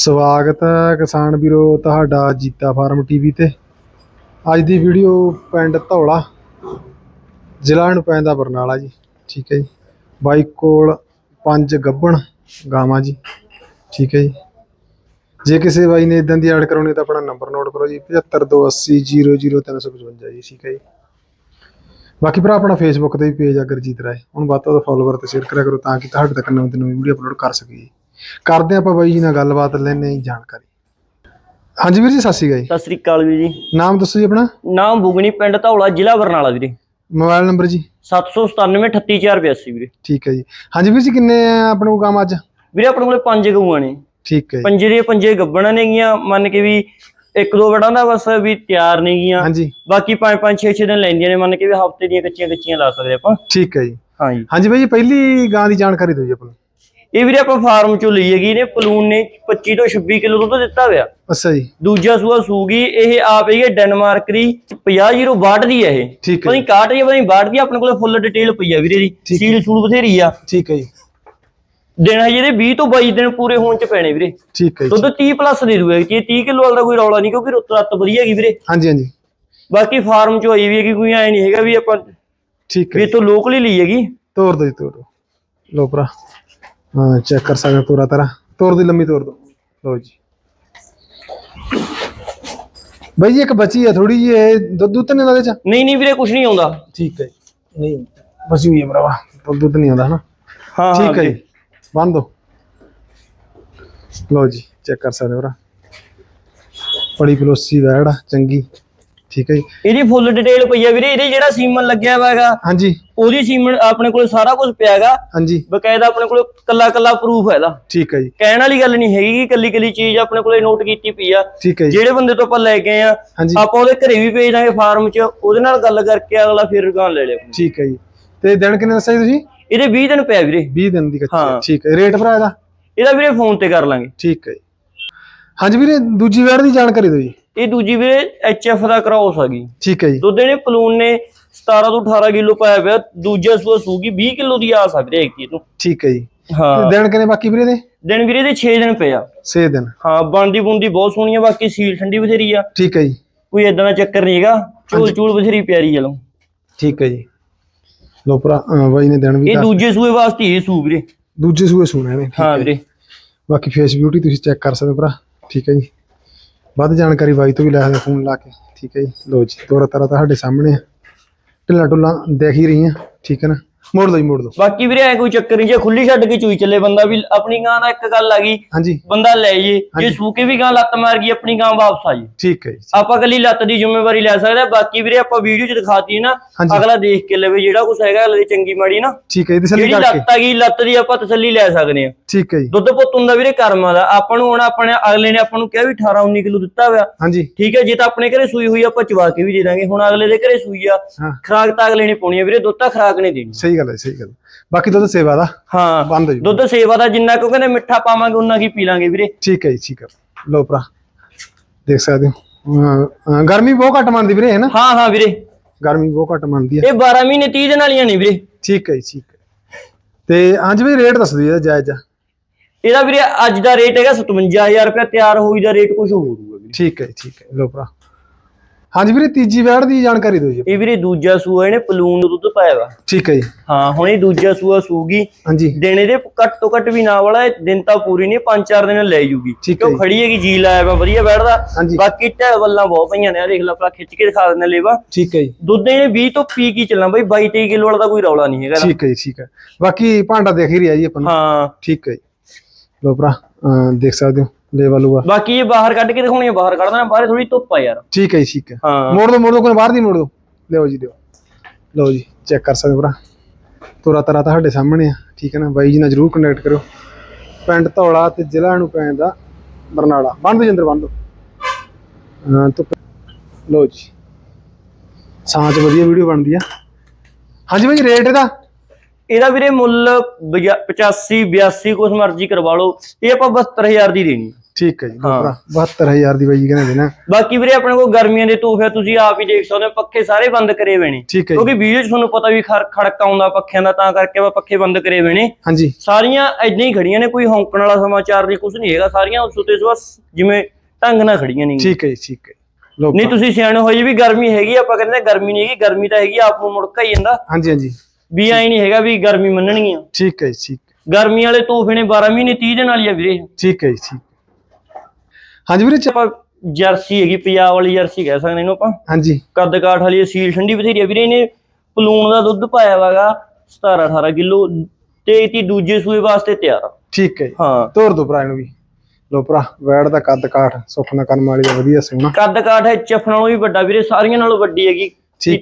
ਸਵਾਗਤ ਹੈ ਕਿਸਾਨ ਵੀਰੋ, ਤੁਹਾਡਾ ਜੀਤਾ ਫਾਰਮ ਟੀਵੀ ਤੇ। ਅੱਜ ਦੀ ਵੀਡੀਓ ਪਿੰਡ ਧੌਲਾ, ਜ਼ਿਲ੍ਹਾ ਨੂੰ ਪੈਂਦਾ ਬਰਨਾਲਾ ਜੀ। ਠੀਕ ਹੈ ਜੀ। ਬਾਈ ਕੋਲ ਪੰਜ ਗੱਬਣ ਗਾਵਾਂ ਜੀ। ਠੀਕ ਹੈ ਜੀ। ਜੇ ਕਿਸੇ ਬਾਈ ਨੇ ਇਦਾਂ ਦੀ ਐਡ ਕਰਾਉਣੀ ਤਾਂ ਆਪਣਾ ਨੰਬਰ ਨੋਟ ਕਰੋ ਜੀ। 7528000355 ਜੀ। ਠੀਕ ਹੈ ਜੀ। ਬਾਕੀ ਭਰਾ, ਆਪਣਾ ਫੇਸਬੁੱਕ ਤੇ ਵੀ ਪੇਜ ਆ ਗੁਰਜੀਤ ਰਾਏ। ਹੁਣ ਵੱਧ ਤੋਂ ਵੱਧ ਫੋਲੋਵਰ ਤੇ ਸ਼ੇਅਰ ਕਰਿਆ ਕਰੋ ਤਾਂ ਕਿ ਤੁਹਾਡੇ ਤੱਕ ਨਵੀਂ ਤੋਂ ਨਵੀਂ ਵੀਡੀਓ ਅਪਲੋਡ ਕਰ ਸਕੀਏ। ਕਰਦੇ ਆਪਾਂ ਬਾਈ ਜੀ ਨਾਲ ਗੱਲਬਾਤ ਲੈਣੇ ਜਾਣਕਾਰੀ। ਹਾਂਜੀ ਵੀਰ ਜੀ ਸਤਿ ਸ਼੍ਰੀ ਅਕਾਲ ਸਤਿ ਸ੍ਰੀ ਅਕਾਲ ਵੀਰ ਜੀ। ਜੀ ਨਾਮ ਦੱਸੋ ਜੀ ਆਪਣਾ? ਨਾਮ ਬੁਗਣੀ ਪਿੰਡ ਧੌਲਾ ਜ਼ਿਲ੍ਹਾ ਬਰਨਾਲਾ ਵੀਰੇ। ਮੋਬਾਈਲ ਨੰਬਰ ਜੀ। 797 ਵੀਰੇ। ਠੀਕ ਹੈ ਜੀ। ਹਾਂਜੀ ਵੀਰ ਜੀ ਕਿੰਨੇ ਆ ਆਪਣੇ ਕੋਲ ਕੰਮ ਅੱਜ? ਵੀਰੇ ਆਪਣੇ ਕੋਲੇ ਪੰਜ ਗਊਆਂ ਨੇ। ਠੀਕ ਹੈ ਜੀ। ਪੰਜੇ ਦੇ ਪੰਜੇ ਗੱਬਣਾ ਨੇਗੀਆਂ ਮੰਨ ਕੇ ਵੀ ਇੱਕ ਦੋ ਵੜਾਂ ਦਾ ਬਸ ਵੀ ਤਿਆਰ ਨੇਗੀਆਂ ਹਾਂਜੀ। ਬਾਕੀ ਪੰਜ ਪੰਜ ਛੇ ਛੇ ਦਿਨ ਲੈਂਦੀਆਂ ਨੇ ਮੰਨ ਕੇ ਵੀ ਹਫ਼ਤੇ ਦੀਆਂ ਕੱਚੀਆਂ ਕੱਚੀਆਂ ਲਾ ਸਕਦੇ ਆਪਾਂ। ਠੀਕ ਹੈ ਜੀ। ਹਾਂਜੀ। ਹਾਂਜੀ ਬਾਈ ਜੀ ਪਹਿਲੀ ਗਾਂ ਦੀ ਜਾਣਕਾਰੀ ਦਿਓ ਜੀ ਆਪਾਂ ਨੂੰ। ਇਹ ਵੀਰੇ ਆਪਾਂ ਫਾਰਮ ਚੋਂ ਲਈ ਹੈਗੀ ਨੇ ਪਲੂਨ ਨੇ 25 ਤੋਂ 26 ਕਿਲੋ ਦੁੱਧ ਦਿੱਤਾ ਹੋਇਆ। ਅੱਛਾ ਜੀ। ਦੂਜਾ ਸੂਆ ਸੂਗੀ ਇਹ ਆਪ ਹੈਗੀ ਹੈ ਡੈਨਮਾਰਕ ਦੀ 50062 ਦੀ ਹੈ ਇਹ। ਠੀਕ ਪਤਾ ਹੈ ਨਹੀਂ 61 ਜਾਂ ਪਤਾ ਨਹੀਂ 62 ਦੀ ਆਪਣੇ ਕੋਲੇ ਫੁੱਲ ਡਿਟੇਲ ਪਈ ਆ ਵੀਰੇ ਦੀ। ਸੀਲ ਸੂਲ ਬਥੇਰੀ ਆ। ਠੀਕ ਹੈ ਜੀ। ਦਿਨ ਹਜੇ ਇਹਦੇ 20 ਤੋਂ 22 ਦਿਨ ਪੂਰੇ ਹੋਣ ਚ ਪੈਣੇ ਵੀਰੇ। ਠੀਕ ਹੈ ਜੀ। ਦੁੱਧ 30 ਪਲੱਸ ਦੇ ਦੂਗਾ ਕਿ 30 ਕਿਲੋ ਵਾਲਾ ਦਾ ਕੋਈ ਰੌਲਾ ਨਹੀਂ ਕਿਉਂਕਿ ਰੁੱਤ ਰੱਤ ਵਧੀਆ ਹੈਗੀ ਵੀਰੇ। ਹਾਂਜੀ ਹਾਂਜੀ। ਬਾਕੀ ਫਾਰਮ ਚ ਹੋਈ ਵੀ ਹੈਗੀ ਕੋਈ ਐ ਨਹੀਂ ਹੈਗਾ ਵੀ ਆਪਾਂ ਠੀਕ ਵੀ ਹੈ ਇਥੋਂ ਲੋਕਲੀ ਲਈ ਹੈਗੀ। ਤੋਰ ਦਿਓ ਜੀ ਦਿਓ। ਲੋ ਭਰਾ। ਹਾਂ ਚੈੱਕ ਕਰ ਸਕਦੇ ਪੂਰਾ ਤਰ੍ਹਾਂ। ਤੋਰ ਦੀ ਲੰਮੀ ਤੋਰ ਦਿਓ ਲੋ ਜੀ। ਬਾਈ ਜੀ ਇੱਕ ਬੱਚੀ ਹੈ ਥੋੜੀ ਜਿਹੀ ਇਹ ਦੁੱਧ ਦੁੱਧ ਨਹੀਂ ਉਹਦੇ ਚ ਨਹੀਂ ਨਹੀਂ ਵੀਰੇ ਕੁਝ ਨਹੀਂ ਆਉਂਦਾ। ਠੀਕ ਹੈ ਜੀ। ਨਹੀਂ ਬਚੀ ਹੋਈ ਹੈ ਭਰਾਵਾ। ਦੁੱਧ ਦੁੱਧ ਨਹੀਂ ਆਉਂਦਾ ਹਨਾ? ਹਾਂ ਠੀਕ ਹੈ ਜੀ। ਬੰਦ ਦੋ। ਲੋ ਜੀ ਚੈੱਕ ਕਰ ਸਕਦੇ ਹੋ ਭਰਾ। ਬੜੀ ਪਲੋਸੀ ਵੈੜ ਚੰਗੀ। ਠੀਕ ਹੈ ਜੀ। ਇਹਦੀ ਫੁੱਲ ਡਿਟੇਲ ਪਈ ਆ ਵੀਰੇ ਇਹਦੇ ਜਿਹੜਾ ਸੀਮਨ ਲੱਗਿਆ ਹੋਇਆ ਹੈਗਾ ਹਾਂਜੀ। ਉਹਦੀ ਸੀਮਨ ਆਪਣੇ ਕੋਲ ਸਾਰਾ ਕੁਝ ਪਿਆ ਹੈਗਾ। ਹਾਂਜੀ। ਬਕਾਇਦਾ ਆਪਣੇ ਕੋਲ ਕੱਲਾ ਕੱਲਾ ਪ੍ਰੂਫ ਹੈ ਇਹਦਾ। ਠੀਕ ਹੈ ਜੀ। ਕਹਿਣ ਵਾਲੀ ਗੱਲ ਨਹੀਂ ਹੈਗੀ ਕਿ ਕੱਲੀ ਕੱਲੀ ਚੀਜ਼ ਆਪਣੇ ਕੋਲੇ ਨੋਟ ਕੀਤੀ ਪਈ ਆ। ਠੀਕ ਹੈ ਜੀ। ਜਿਹੜੇ ਬੰਦੇ ਤੋਂ ਆਪਾਂ ਲੈ ਗਏ ਆ ਆਪਾਂ ਉਹਦੇ ਘਰੇ ਵੀ ਭੇਜ ਦਾਂਗੇ ਫਾਰਮ 'ਚ ਉਹਦੇ ਨਾਲ ਗੱਲ ਕਰਕੇ ਅਗਲਾ ਫਿਰ ਗਾਂ ਲੈ ਲਿਆ ਠੀਕ ਹੈ ਜੀ। ਤੇ ਦਿਨ ਕਿੰਨੇ ਦੱਸਿਆ ਤੁਸੀਂ? ਇਹਦੇ 20 ਦਿਨ ਪਿਆ ਵੀਰੇ। 20 ਦਿਨ ਦੀ ਕੱਚੀ। ਠੀਕ ਹੈ। ਰੇਟ ਭਰਾ ਇਹਦਾ? ਇਹਦਾ ਵੀਰੇ ਫੋਨ ਤੇ ਕਰ ਲਾਂਗੇ। ਠੀਕ ਹੈ ਜੀ। ਹਾਂਜੀ ਵੀਰੇ ਦੂਜੀ ਵੈੜ ਦੀ ਜਾਣਕਾਰੀ ਦਿਓ ਜੀ। ਇਹ ਦੂਜੀ ਵੀਰੇ ਐਚਐਫ ਦਾ ਕ੍ਰਾਸ ਆ ਗਈ। ਠੀਕ ਹੈ ਜੀ। ਦੁੱਧ ਨੇ ਪਲੂਨ ਨੇ 17 ਤੋਂ 18 ਕਿਲੋ ਪਾਇਆ ਪਿਆ ਦੂਜਾ ਸੂਆ ਸੂਗੀ 20 ਕਿਲੋ ਦੀ ਆ ਸਕਦੀ ਹੈ ਇੱਕ ਤੋਂ ਠੀਕ ਹੈ ਜੀ। ਹਾਂ। ਦਿਨ ਕਿੰਨੇ ਬਾਕੀ ਵੀਰੇ ਦੇ? ਦਿਨ ਵੀਰੇ ਦੇ 6 ਦਿਨ ਪਿਆ 6 ਦਿਨ। ਹਾਂ ਬਣਦੀ ਬੁੰਦੀ ਬਹੁਤ ਸੋਹਣੀ ਆ ਬਾਕੀ ਸੀਲ ਠੰਡੀ ਬਥੇਰੀ ਆ। ਠੀਕ ਹੈ ਜੀ। ਕੋਈ ਏਦਾਂ ਦਾ ਚੱਕਰ ਨਹੀਂ ਹੈਗਾ ਝੂਲ ਝੂਲ ਬਥੇਰੀ ਪਿਆਰੀ ਚਲੋ ਠੀਕ ਹੈ ਜੀ। ਲੋ ਭਰਾ ਬਾਈ ਨੇ ਦਿਨ ਵੀ ਇਹ ਦੂਜੇ ਸੂਏ ਵਾਸਤੇ ਇਹ ਸੂ ਵੀਰੇ। ਦੂਜੇ ਸੂਏ ਸੁਣਿਆ ਨੇ ਹਾਂ ਵੀਰੇ। ਬਾਕੀ ਫੇਸ ਬਿਊਟੀ ਤੁਸੀਂ ਚੈੱਕ ਕਰ ਸਕਦੇ ਹੋ ਭਰਾ। ਠੀਕ ਹੈ ਜੀ। ਵੱਧ ਜਾਣਕਾਰੀ ਬਾਈ ਤੋਂ ਵੀ ਲੈ ਸਕਦੇ ਫੋਨ ਲਾ ਕੇ। ਠੀਕ ਹੈ ਜੀ। ਲੋ ਜੀ ਤੋਰਾ ਤਾਰਾ ਤੁਹਾਡੇ ਸਾਹਮਣੇ ਆ। ਢਿੱਲਾ ਢੁੱਲਾ ਦੇਖ ਹੀ ਰਹੀਆਂ। ਠੀਕ ਹੈ ਨਾ? ਮੋੜ ਜੀ ਮੋੜ ਦੋ। ਬਾਕੀ ਵੀਰੇ ਐ ਕੋਈ ਚੱਕਰ ਨਹੀਂ ਜੇ ਖੁੱਲੀ ਛੱਡ ਕੇ ਚੂਈ ਚੱਲੇ ਬੰਦਾ ਵੀ ਆਪਣੀ ਗਾਂ ਦਾ ਇੱਕ ਗੱਲ ਆ ਗਈ ਹਾਂਜੀ। ਬੰਦਾ ਲੈ ਜੇ ਜੇ ਸੂਕੇ ਵੀ ਗਾਂ ਲੱਤ ਮਾਰ ਗਈ ਆਪਣੀ ਗਾਂ ਵਾਪਸ ਆ ਜੇ। ਠੀਕ ਹੈ ਜੀ ਆਪਾਂ ਕੱਲੀ ਲੱਤ ਦੀ ਜ਼ਿੰਮੇਵਾਰੀ ਲੈ ਸਕਦੇ ਆ ਬਾਕੀ ਵੀਰੇ ਆਪਾਂ ਵੀਡੀਓ 'ਚ ਦਿਖਾਤੀ ਨਾ ਹਾਂਜੀ। ਅਗਲਾ ਦੇਖ ਕੇ ਲਵੇ ਜਿਹੜਾ ਕੁਛ ਹੈਗਾ ਅਗਲੇ ਦੀ ਚੰਗੀ ਮਾੜੀ ਨਾ। ਠੀਕ ਹੈ ਜੀ ਤਸੱਲੀ ਜਿਹੜੀ ਕਰਕੇ। ਲੱਤ ਆ ਗਈ ਲੱਤ ਦੀ ਆਪਾਂ ਤਸੱਲੀ ਲੈ ਸਕਦੇ ਆ ਠੀਕ ਹੈ ਜੀ। ਦੁੱਧ ਪੁੱਤ ਹੁੰਦਾ ਵੀਰੇ ਕਰਮਾਂ ਦਾ ਆਪਾਂ ਨੂੰ ਹੁਣ ਆਪਣੇ ਅਗਲੇ ਨੇ ਆਪਾਂ ਨੂੰ ਕਿਹਾ ਵੀ 18 19 ਕਿਲੋ ਦਿੱਤਾ ਹੋਇਆ। ਹਾਂਜੀ। ਠੀਕ ਹੈ ਜੇ ਤਾਂ ਆਪਣੇ ਘਰੇ ਸੂਈ ਹੋਈ ਆ, ਆਪਾਂ ਚਵਾ ਕੇ ਵੀ ਦੇ ਦਾਂਗੇ ਹੁਣ ਅਗਲੇ ਦੇ ਘਰੇ ਸੂਈ ਆ ਹਾਂ। ਖਰਾਕ ਤਾਂ ਅਗਲੇ ਨੇ ਪਾਉਣੀ ਆ ਵੀਰੇ ਦੁੱਧ ਤਾਂ ਖਰਾਕ ਨਹੀਂ ਦੇਣੀ। ਸਹੀ ਗੱਲ ਹੈ ਸਹੀ ਗੱਲ ਬਾਕੀ ਦੁੱਧ ਸੇਵਾ ਦਾ ਹਾਂ ਬੰਦ ਹੋ ਜੀ ਦੁੱਧ ਸੇਵਾ ਦਾ ਜਿੰਨਾ ਕਿਉਂ ਕਹਿੰਦੇ ਮਿੱਠਾ ਪਾਵਾਂਗੇ ਉਨਾ ਕੀ ਪੀ ਲਾਂਗੇ ਵੀਰੇ। ਠੀਕ ਹੈ ਜੀ ਠੀਕ ਹੈ। ਲੋ ਭਰਾ ਦੇਖ ਸਕਦੇ ਹੋ। ਗਰਮੀ ਬਹੁਤ ਘੱਟ ਮੰਨਦੀ ਵੀਰੇ ਹੈ ਨਾ? ਹਾਂ ਹਾਂ ਵੀਰੇ। ਗਰਮੀ ਬਹੁਤ ਘੱਟ ਮੰਨਦੀ ਹੈ। ਇਹ 12 ਮਹੀਨੇ 30 ਦਿਨ ਵਾਲੀਆਂ ਨਹੀਂ ਵੀਰੇ। ਠੀਕ ਹੈ ਜੀ ਠੀਕ ਹੈ। ਤੇ ਹਾਂਜੀ ਵੀ ਰੇਟ ਦੱਸ ਦਿਓ ਇਹਦਾ ਜਾਇਜ਼ ਇਹਦਾ ਵੀਰੇ ਅੱਜ ਦਾ ਰੇਟ ਹੈਗਾ 57000 ਰੁਪਏ ਤਿਆਰ ਹੋਈ ਦਾ ਰੇਟ ਕੁਝ ਹੋਰ ਹੋਊਗਾ ਵੀਰੇ। ਠੀਕ ਹੈ ਠੀਕ ਹੈ। ਲੋ ਭਰਾ। ਹਾਂਜੀ ਵੀਰੇ ਤੀਜੀ ਵੈੜ ਦੀ ਜਾਣਕਾਰੀ ਦਿਓ ਜੀ। ਇਹ ਵੀਰੇ ਦੂਜਾ ਸੂਆ ਇਹਨੇ ਪਲੂਨ ਦਾ ਦੁੱਧ ਪਾਇਆ ਵਾ। ਠੀਕ ਹੈ ਜੀ। ਹਾਂ ਹੁਣ ਇਹ ਦੂਜਾ ਸੂਆ ਸੂਗੀ। ਹਾਂਜੀ। ਦਿਨ ਇਹਦੇ ਘੱਟ ਤੋਂ ਘੱਟ ਵੀ ਨਾ ਵਾਲਾ ਦਿਨ ਤਾਂ ਪੂਰੀ ਨਹੀਂ ਪੰਜ ਚਾਰ ਦਿਨ ਲੈ ਜੂਗੀ। ਠੀਕ ਹੈ ਕਿਉਂ ਖੜੀ ਹੈਗੀ ਜੀ ਲਾਇਆ ਵਾ ਵਧੀਆ ਬੈਠਦਾ ਹਾਂਜੀ। ਬਾਕੀ ਢੈ ਵੱਲਾਂ ਬਹੁਤ ਪਈਆਂ ਨੇ ਆ ਦੇਖ ਲਾ ਭਲਾ ਖਿੱਚ ਕੇ ਦਿਖਾ ਦਿੰਦੇ ਲੇਵਾ। ਠੀਕ ਹੈ ਜੀ। ਦੁੱਧ ਇਹਨੇ 20 ਤੋਂ ਪੀ ਕੀ ਚੱਲਣਾ ਬਈ 22 23 ਕਿਲੋ ਵਾਲਾ ਤਾਂ ਕੋਈ ਰੌਲਾ ਨਹੀਂ ਹੈਗਾ ਠੀਕ ਹੈ ਜੀ ਠੀਕ ਹੈ। ਬਾਕੀ ਭਾਂਡਾ ਦੇਖ ਹੀ ਰਿਹਾ ਜੀ ਆਪਾਂ। ਹਾਂ। ਠੀਕ ਹੈ ਜੀ। ਲੋ ਭਰਾ ਦੇਖ ਸਕਦੇ ਹੋ। ਲੇਵਲ ਹੋਆ ਬਾਕੀ ਇਹ ਬਾਹਰ ਕੱਢ ਕੇ ਦਿਖਾਉਣੀ ਆ ਬਾਹਰ ਕੱਢਣਾ ਬਾਹਰ ਥੋੜੀ ਧੁੱਪ ਆ ਯਾਰ। ਠੀਕ ਹੈ ਜੀ ਠੀਕ ਹੈ ਹਾਂ। ਮੋੜ ਦੋ ਮੋੜ ਦੋ ਕੋਈ ਬਾਹਰ ਦੀ ਮੋੜ ਦੋ। ਲਿਓ ਜੀ ਲਿਓ ਲਓ ਜੀ ਚੈੱਕ ਕਰ ਸਕਦੇ ਹੋ ਭਰਾ। ਤੋਰਾ ਤਰਾ ਤੁਹਾਡੇ ਸਾਹਮਣੇ ਆ ਠੀਕ ਹੈ ਨਾ? ਬਾਈ ਜੀ ਨਾਲ ਜਰੂਰ ਕੰਟੈਕਟ ਕਰੋ ਪਿੰਡ ਧੌਲਾ ਤੇ ਜ਼ਿਲ੍ਹਾ ਨੂੰ ਪੈਂਦਾ ਬਰਨਾਲਾ। ਬੰਦ ਜਿੰਦਰ ਬੰਦ ਹਾਂ ਤੋਂ ਲਓ ਜੀ। ਸਾਂਝ ਵਧੀਆ ਵੀਡੀਓ ਬਣਦੀ ਆ। ਹਾਂਜੀ ਬਾਈ ਰੇਟ ਇਹਦਾ? ਇਹਦਾ ਵੀਰੇ ਮੁੱਲ 85 82 ਕੁਛ ਮਰਜ਼ੀ ਕਰਵਾ ਲਓ। ਇਹ ਆਪਾਂ 72000 ਦੀ ਦੇਣੀ ਠੀਕ ਹੈ ਜੀ ਹਾਂ। ਭਰਾ 72000 ਦੀ ਬਾਈ ਜੀ ਕਹਿੰਦੇ ਨੇ ਬਾਕੀ ਵੀਰੇ ਆਪਣੇ ਕੋਲ ਗਰਮੀਆਂ ਦੇ ਤੋਹਫੇ ਤੁਸੀਂ ਆਪ ਹੀ ਦੇਖ ਸਕਦੇ ਹੋ ਪੱਖੇ ਸਾਰੇ ਬੰਦ ਕਰੇ ਹੋਏ ਨੇ। ਠੀਕ ਹੈ ਜੀ। ਕਿਉਂਕਿ ਵੀਡੀਓ 'ਚ ਤੁਹਾਨੂੰ ਪਤਾ ਵੀ ਖੜ- ਖੜਕਾ ਆਉਂਦਾ ਪੱਖਿਆਂ ਦਾ ਤਾਂ ਕਰਕੇ ਆਪਾਂ ਪੱਖੇ ਬੰਦ ਕਰੇ ਹੋਏ ਨੇ। ਹਾਂਜੀ। ਸਾਰੀਆਂ ਐਦਾਂ ਹੀ ਖੜੀਆਂ ਨੇ ਕੋਈ ਹੌਂਕਣ ਵਾਲਾ ਸਮਾਚਾਰ ਨਹੀਂ ਕੁਝ ਨਹੀਂ ਹੈਗਾ ਸਾਰੀਆਂ ਸੁਤੇ ਬਸ ਜਿਵੇਂ ਢੰਗ ਨਾਲ ਖੜੀਆਂ ਨੇ। ਠੀਕ ਹੈ ਜੀ ਠੀਕ ਹੈ। ਨਹੀਂ ਤੁਸੀਂ ਸਿਆਣੇ ਹੋ ਜੀ ਵੀ ਗਰਮੀ ਹੈਗੀ ਆ, ਆਪਾਂ ਕਹਿੰਦੇ ਹਾਂ ਗਰਮੀ ਨਹੀਂ ਹੈਗੀ ਗਰਮੀ ਤਾਂ ਹੈਗੀ ਆ, ਆਪ ਨੂੰ ਮੁੜਕਾ ਹੀ ਜਾਂਦਾ। ਹਾਂਜੀ ਹਾਂਜੀ। ਵੀ ਐ ਨਹੀਂ ਹੈਗਾ ਵੀ ਗਰਮੀ ਮੰਨਣਗੀਆਂ। ਠੀਕ ਹੈ ਜੀ ਠੀਕ। ਗਰਮੀ ਵਾਲੇ ਤੋਹਫੇ ਨੇ 12 ਮਹੀਨੇ 30 ਦਿਨ ਵਾਲੀ ਆ ਵੀਰੇ। ਠੀਕ ਹੈ ਜੀ ਠੀਕ। ਹਾਂਜੀ ਵੀਰੇ ਚ- ਆਪਾਂ ਜਰਸੀ ਹੈਗੀ ਪੰਜਾਬ ਵਾਲੀ ਜਰਸੀ ਕਹਿ ਸਕਦੇ ਇਹਨੂੰ ਆਪਾਂ। ਹਾਂਜੀ। ਕੱਦ ਕਾਠ ਵਾਲੀ ਸੀਲ ਠੰਡੀ ਬਥੇਰੀ ਆ ਵੀਰੇ ਇਹਨੇ ਪਲੂਣ ਦਾ ਦੁੱਧ ਪਾਇਆ ਵਾਗਾ 17 18 ਕਿਲੋ ਤੇ ਇਹਦੀ ਦੂਜੇ ਸੂਏ ਵਾਸਤੇ ਤਿਆਰ ਆ। ਠੀਕ ਹੈ ਜੀ। ਹਾਂ। ਤੋਰ ਦੋ ਭਰਾ ਇਹਨੂੰ ਵੀ। ਲੋ ਭਰਾ ਵੈੜ ਦਾ ਕੱਦ ਕਾਠ ਸੁਖਨਾ ਕਰਮ ਵਾਲੀ ਦਾ ਵਧੀਆ ਸੋਹਣਾ। ਕੱਦ ਕਾਠ ਹੈ ਚਫ ਨਾਲੋਂ ਵੀ ਵੱਡਾ ਵੀਰੇ ਸਾਰੀਆਂ ਨਾਲੋਂ ਵੱਡੀ ਹੈਗੀ।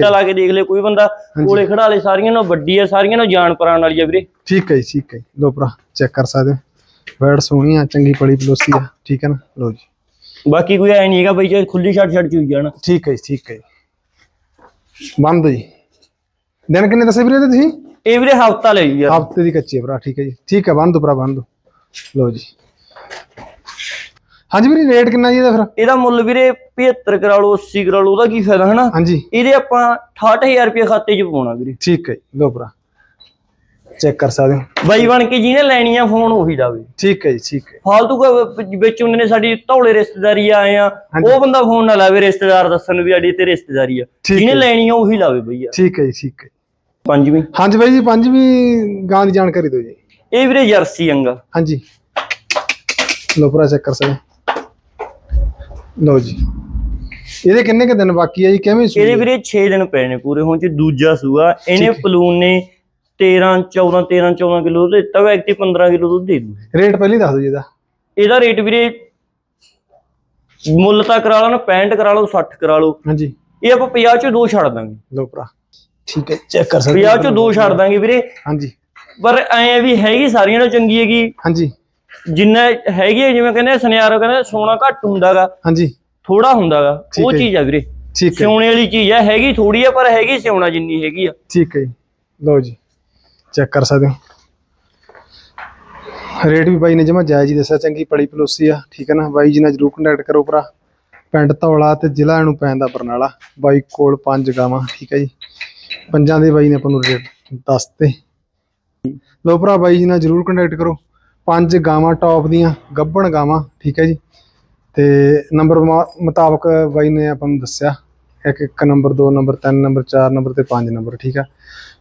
ਹੈ ਲਾ ਕੇ ਦੇਖ ਲੈ ਕੋਈ ਬੰਦਾ ਕੋਲੇ ਖੜਾ ਲੇ ਸਾਰੀਆਂ ਨਾਲੋਂ ਵੱਡੀ ਆ ਸਾਰੀਆਂ ਨਾਲੋਂ ਜਾਣ ਪਰਾਣ ਵਾਲੀ ਆ ਵੀਰੇ। ਠੀਕ ਹੈ ਜੀ ਠੀਕ ਹੈ ਜੀ। ਲੋ ਭਰਾ ਚੈੱਕ ਕਰ ਸਕਦੇ ਹੋ। ਵੈੜ ਸੋਹਣੀ ਆ ਚੰਗੀ ਪਲੀ ਪਲੋਸੀ ਆ। ਠੀਕ ਹੈ ਨਾ? ਲੋ ਜੀ। ਬਾਕੀ ਕੋਈ ਐ ਨਹੀਂ ਹੈਗਾ ਬਈ ਜੇ ਖੁੱਲੀ ਛੱਡ ਛੱਡ ਚੂਈ ਜਾਣ। ਠੀਕ ਹੈ ਜੀ ਠੀਕ ਹੈ ਜੀ। ਬੰਦ ਜੀ। ਦਿਨ ਕਿੰਨੇ ਦੱਸੇ ਵੀਰੇ ਇਹਦੇ ਤੁਸੀਂ? ਇਹ ਵੀਰੇ ਹਫਤਾ ਲੈ ਜੀ ਯਾਰ ਹਫ਼ਤੇ ਦੀ ਕੱਚੀ ਹੈ ਭਰਾ ਠੀਕ ਹੈ ਜੀ। ਠੀਕ ਹੈ ਬੰਦ ਭਰਾ ਬੰਦ। ਦੋ ਲੋ ਜੀ। ਹਾਂਜੀ ਵੀਰੇ ਰੇਟ ਕਿੰਨਾ ਜੀ ਇਹਦਾ ਫਿਰ? ਇਹਦਾ ਮੁੱਲ ਵੀਰੇ 75 ਕਰਾ ਲਓ 80 ਕਰਾ ਲਓ ਉਹਦਾ ਕੀ ਫਾਇਦਾ ਹਨਾ? ਹਾਂਜੀ। ਇਹਦੇ ਆਪਾਂ 68000 ਰੁਪਏ ਖਾਤੇ 'ਚ ਪਾਉਣਾ ਵੀਰੇ। ਠੀਕ ਹੈ ਜੀ ਲੋ ਭਰਾ। ਚੈੱਕ ਕਰ ਸਕਦੇ ਹੋ। ਬਾਈ ਬਣ ਕੇ ਜਿਹਨੇ ਲੈਣੀ ਆ ਫੋਨ ਉਹੀ ਲਾਵੇ ਠੀਕ ਹੈ ਜੀ ਠੀਕ ਹੈ। ਫਾਲਤੂ ਵਿੱਚ ਹੁੰਦੇ ਨੇ ਸਾਡੀ ਧੌਲੇ ਰਿਸ਼ਤੇਦਾਰੀ ਆਏ ਆ। ਉਹ ਬੰਦਾ ਫੋਨ ਨਾ ਲਾਵੇ ਰਿਸ਼ਤੇਦਾਰ ਦੱਸਣ ਵੀ ਸਾਡੀ ਤੇ ਰਿਸ਼ਤੇਦਾਰੀ ਆ। ਜਿਹਨੇ। ਲੈਣੀ ਆ ਉਹੀ ਲਾਵੇ ਬਈ ਠੀਕ ਹੈ ਜੀ ਠੀਕ ਹੈ। ਪੰਜਵੀਂ। ਹਾਂਜੀ ਬਾਈ ਜੀ ਪੰਜਵੀਂ ਗਾਂ ਦੀ ਜਾਣਕਾਰੀ ਦਿਓ ਜੀ। ਇਹ ਵੀਰੇ ਜਰਸੀ ਅੰਗਾ। ਹਾਂਜੀ। ਲੋ ਭਰਾ ਚੈੱਕ ਕਰ ਸਕਦੇ ਲੋ ਜੀ। ਇਹਦੇ ਕਿੰਨੇ ਕੁ ਦਿਨ ਬਾਕੀ ਆ ਜੀ? ਕਿਵੇਂ ਸੂਈ ਇਹਦੇ? ਵੀਰੇ 6 ਦਿਨ ਪਏ ਨੇ ਪੂਰੇ ਹੁਣ ਚ ਦੂਜਾ ਸੂਆ। ਇਹਨੇ। ਪਲੂਨ ਨੇ 13 14 13 14 ਕਿਲੋ ਦੁੱਧ ਦਿੱਤਾ ਵਾ ਐਕਟੀ 15 ਕਿਲੋ ਦੁੱਧ ਦੇ ਦੂ ਰੇਟ ਪਹਿਲੀ ਦੱਸ ਦਿਓ ਜੀ ਇਹਦਾ। ਇਹਦਾ ਰੇਟ ਵੀਰੇ ਮੁੱਲ ਤਾਂ ਕਰਾ ਲਓ ਨਾ 65 ਕਰਾ ਲਓ 60 ਕਰਾ ਲਓ। ਹਾਂਜੀ। ਇਹ ਆਪਾਂ 50 ਚੋਂ ਦੋ ਛੱਡ ਦਾਂਗੇ। ਲੋ ਭਰਾ ਠੀਕ ਹੈ ਚੈੱਕ ਕਰ ਸਕਦੇ 50 ਚੋਂ ਦੋ ਛੱਡ ਦਾਂਗੇ ਵੀਰੇ। ਹਾਂਜੀ। ਪਰ ਐ ਵੀ ਹੈਗੀ ਸਾਰੀਆਂ ਨਾਲੋਂ ਚੰਗੀ ਹੈਗੀ। ਹਾਂਜੀ। ਜਿੰਨਾ ਹੈਗੀ ਜਿਵੇਂ ਕਹਿੰਦੇ ਸੁਨਿਆਰੋ ਕਹਿੰਦੇ ਸੋਨਾ ਘੱਟ ਹੁੰਦਾਗਾ। ਹਾਂਜੀ। ਥੋੜਾ ਹੁੰਦਾਗਾ। ਉਹ। ਚੀਜ਼ ਆ ਵੀਰੇ। ਠੀਕ ਹੈ ਸਿਉਣੇ ਵਾਲੀ ਚੀਜ਼ ਆ ਹੈਗੀ ਥੋੜੀ ਆ ਪਰ ਹੈਗੀ ਸਿਉਣਾ ਜਿੰਨੀ ਹੈਗੀ ਆ। ਠੀਕ ਹੈ ਜੀ। ਚੈੱਕ ਕਰ ਸਕਦੇ ਹੋ। ਰੇਟ ਵੀ ਬਾਈ ਨੇ ਜਮਾ ਜਾਇਜ਼ ਹੀ ਦੱਸਿਆ, ਚੰਗੀ ਪੜੀ ਪਲੋਸੀ ਆ, ਠੀਕ ਹੈ ਨਾ? ਬਾਈ ਜੀ ਨਾਲ ਜਰੂਰ ਕੰਟੈਕਟ ਕਰੋ ਭਰਾ। ਪਿੰਡ ਧੌਲਾ ਤੇ ਜ਼ਿਲ੍ਹਾ ਇਹਨੂੰ ਪੈਂਦਾ ਬਰਨਾਲਾ। ਬਾਈ ਕੋਲ ਪੰਜ ਗਾਵਾਂ, ਠੀਕ ਹੈ ਜੀ। ਪੰਜਾਂ ਦੇ ਬਾਈ ਨੇ ਆਪਾਂ ਨੂੰ ਰੇਟ ਦੱਸਤੇ। ਲੋ ਭਰਾ, ਬਾਈ ਜੀ ਨਾਲ ਜਰੂਰ ਕੰਟੈਕਟ ਕਰੋ। ਪੰਜ ਗਾਵਾਂ ਟੌਪ ਦੀਆਂ ਗੱਭਣ ਗਾਵਾਂ, ਠੀਕ ਹੈ ਜੀ। ਤੇ ਨੰਬਰ ਮੁਤਾਬਕ ਬਾਈ ਨੇ ਆਪਾਂ ਨੂੰ ਦੱਸਿਆ। ਇੱਕ ਇੱਕ ਨੰਬਰ ਦੋ ਨੰਬਰ ਤਿੰਨ ਨੰਬਰ ਚਾਰ ਨੰਬਰ ਤੇ ਪੰਜ ਨੰਬਰ ਠੀਕ ਆ।